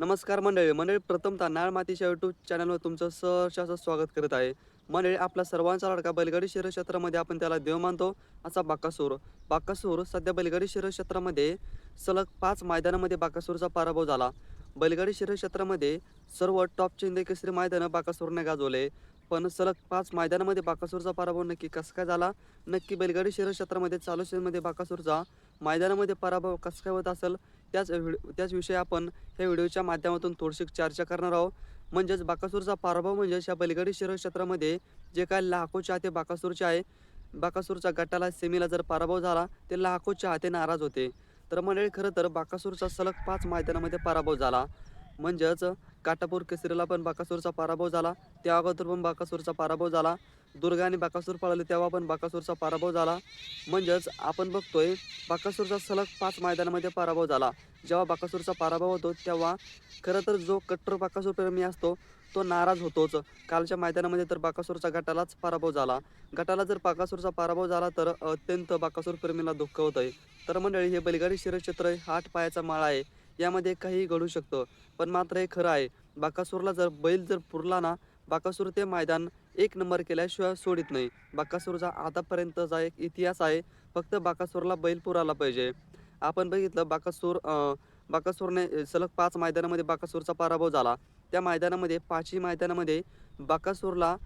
नमस्कार मंडळी मंडळी प्रथमतः नाळ मातीच्या यूट्यूब चॅनलवर तुमचं सहर्ष असं स्वागत करत आहे. मंडळी आपला सर्वांचा लाडका बैलगाडी शरीर क्षेत्रामध्ये आपण त्याला देव मानतो असा बाकासूर. बाकासूर सध्या बैलगाडी शरीर क्षेत्रामध्ये सलग पाच मैदानामध्ये बाकासूरचा पराभव झाला. बैलगाडी शरीर क्षेत्रामध्ये सर्व टॉपचे हिंदी केसरी मैदानं बाकासूरने गाजवले. पण सलग पाच मैदानामध्ये बाकासूरचा पराभव नक्की कसा काय झाला? नक्की बैलगाडी शरीर क्षेत्रामध्ये चालू सीझनमध्ये बाकासूरचा मैदानामध्ये पराभव कसं काय होत असेल? त्याच व्हिडिओ त्याच विषयी आपण ह्या व्हिडिओच्या माध्यमातून थोडीशी चर्चा करणार आहोत. म्हणजेच बाकासूरचा पराभव म्हणजेच या बलगडी शहर क्षेत्रामध्ये जे काय लाखो चाहते बाकासूरचे आहे बाकासूरच्या गटाला सेमीला जर पराभव झाला ते लाखो चाहते नाराज होते. तर मंडळी खरं तर बाकासूरचा सलग पाच मैदानामध्ये पराभव झाला. म्हणजेच काटापूर केसरीला पण बाकासूरचा पराभव झाला. त्या अगोदर पण बाकासूरचा पराभव झाला. दुर्गा आणि बाकासूर पळाले तेव्हा पण बाकासूरचा पराभव झाला. म्हणजेच आपण बघतोय बाकासूरचा सलग पाच मैदानामध्ये पराभव झाला. जेव्हा बाकासूरचा पराभव होतो तेव्हा खरं तर जो कट्टर बाकासूर प्रेमी असतो तो नाराज होतोच. कालच्या मैदानामध्ये तर बाकासूरचा गटालाच पराभव झाला. गटाला जर बाकासूरचा पराभव झाला तर अत्यंत बाकासूर प्रेमीला दुःख होत आहे तर मंडळी हे बैलगाडी क्षेत्र हे आठ पायाचा माळा आहे. यामध्ये काहीही घडू शकतं. पण मात्र हे खरं आहे. बाकासूरला जर बैल जर पुरला ना बाकासूर ते मैदान एक नंबर केल्याशिवाय सोडित नाही. बाकासूरचा आतापर्यंतचा एक इतिहास आहे. फक्त बाकासूरला बैल पुराला पाहिजे. आपण बघितलं बाकासूर बाकासूरने सलग पाच मैदानामध्ये बाकासूरचा पराभव झाला. त्या मैदानामध्ये पाचही मैदानामध्ये बाकासूरला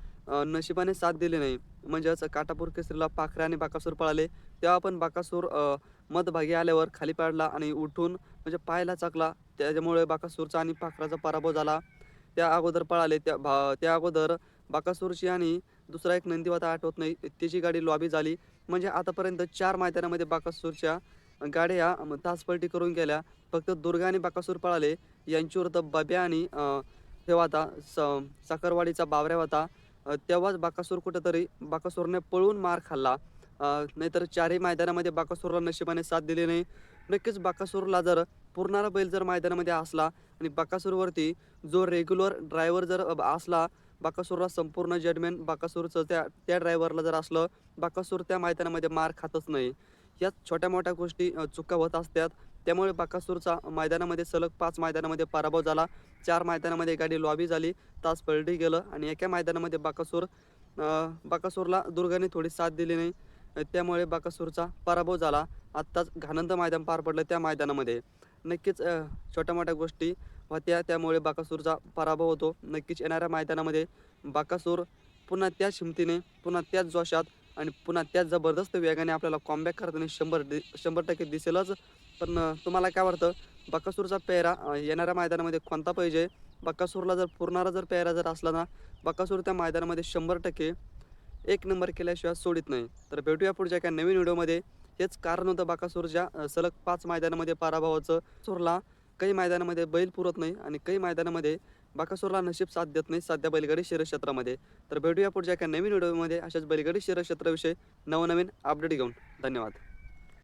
नशिबाने साथ दिली नाही. म्हणजेच काटापूर केसरीला पाखरे आणि बाकासूर पळाले. तेव्हा पण बाकासूर मधभागी आल्यावर खाली पाडला आणि उठून म्हणजे पायला चाकला. त्याच्यामुळे बाकासूरचा आणि पाखराचा पराभव झाला. त्या अगोदर पळाले. त्या भा त्या अगोदर बाकासूरची आणि दुसरा एक नंदीवाता आठवत नाही त्याची गाडी लॉबी झाली. म्हणजे आतापर्यंत चार मैदानामध्ये बाकासूरच्या गाड्या तासपलटी करून गेल्या. फक्त दुर्गा आणि बाकासूर पळाले. यांच्यावर तर बब्या आणि हे होता स साखरवाडीचा बावऱ्या होता तेव्हाच बाकासूर कुठंतरी बाकासूरने पळून मार खाल्ला. नाहीतर चारही मैदानामध्ये बाकासूरला नशिबाने साथ दिली नाही. नक्कीच बाकासूरला जर पुरणारा बैल जर मैदानामध्ये असला आणि बाकासूरवरती जो रेग्युलर ड्रायव्हर जर असला बाकासूरला संपूर्ण जजमेंट बाकासूरचं त्या त्या ड्रायव्हरला जर असलं बाकासूर त्या मैदानामध्ये मार खातच नाही. यात छोट्या मोठ्या गोष्टी चुका होत असतात. त्यामुळे बाकासूरचा मैदानामध्ये सलग पाच मैदानामध्ये पराभव झाला. चार मैदानामध्ये गाडी लॉबी झाली. तास पलटी गेलं आणि एका मैदानामध्ये बाकासूर बाकासूरला दुर्गाने थोडी साथ दिली नाही. त्यामुळे बाकासूरचा पराभव झाला. आत्ताच घानंद मैदान पार पडलं त्या मैदानामध्ये. नक्कीच छोट्या मोठ्या गोष्टी होत्या. त्यामुळे बाकासूरचा पराभव होतो. नक्कीच येणाऱ्या मैदानामध्ये बाकासूर पुन्हा त्याच हिमतीने पुन्हा त्याच जोशात आणि पुन्हा त्याच जबरदस्त वेगाने आपल्याला कॉम्बॅक करताना शंभर दि शंभर टक्के दिसेलच. पण तुम्हाला काय वाटतं? बकासूरचा पेहरा येणाऱ्या मैदानामध्ये कोणता पाहिजे? बक्कासूरला जर पुरणारा जर पेहरा जर असला ना बाकासूर त्या मैदानामध्ये शंभर टक्के एक नंबर केल्याशिवाय सोडित नाही. तर भेटूया पुढच्या एका नवीन व्हिडिओमध्ये. हेच कारण होतं बाकासूरच्या सलग पाच मैदानामध्ये पराभवाचं. सूरला काही मैदानामध्ये बैल पुरत नाही आणि काही मैदानामध्ये बाकासूरला नशीब साथ देत नाही सध्या बैलगाडी शिरक्षेत्रामध्ये. तर भेटूया पुढच्या एका नवीन व्हिडिओमध्ये अशाच बैलगाडी शिरक्षेत्राविषयी नवनवीन अपडेट घेऊन. धन्यवाद.